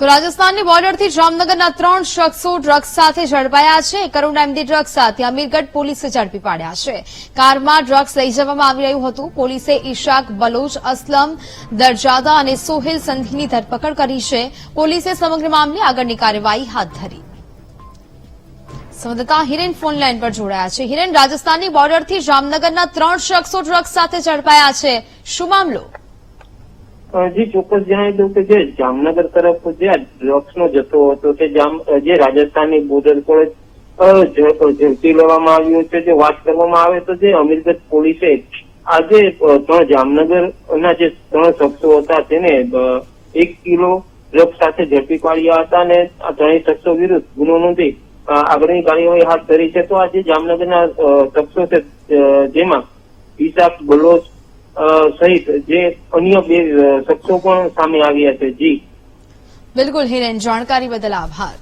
તો રાજસ્થાનની બોર્ડરથી જામનગરના ત્રણ શખ્સો ડ્રગ્સ સાથે ઝડપાયા છે. કરોડ એમડી ડ્રગ્સ સાથે અમીરગઢ પોલીસે ઝડપી પાડ્યા છે. કારમાં ડ્રગ્સ લઈ જવામાં આવી રહ્યું હતું. પોલીસે ઈશાક, બલોચ, અસલમ, દરજાદા અને સોહેલ સંધીની ધરપકડ કરી છે. પોલીસે સમગ્ર મામલે આગળની કાર્યવાહી હાથ ધરી. સંવાદદાતા હિરેન ફોન લાઈન પર જોડાયા છે. હિરેન, રાજસ્થાનની બોર્ડરથી જામનગરના ત્રણ શખ્સો ડ્રગ્સ સાથે ઝડપાયા છે. શું મામલો? અ, જી ચોક્કસ જણાવી દઉં કે જે જામનગર તરફ જે ડ્રગ્સ નો જથ્થો હતો તે જામ જે રાજસ્થાનની બોર્ડર કોલેજ ઝડપી લેવામાં આવ્યો છે જે વાત કરવામાં આવે તો જે અમીરગઢ પોલીસે આજે ત્રણ જામનગરના જે ત્રણ શખ્સો હતા તેને એક કિલો ડ્રગ્સ સાથે ઝડપી પાડ્યા હતા અને આ ત્રણેય શખ્સો વિરુદ્ધ ગુનો નોંધી આગળની કાર્યવાહી હાથ ધરી છે. તો આજે જામનગરના શખ્સો છે જેમાં ઈશાક બલોચ સહિત જે અન્ય બે શખ્સો પણ સામે આવ્યા છે. જી. બિલકુલ હિરેન, જાણકારી બદલ આભાર.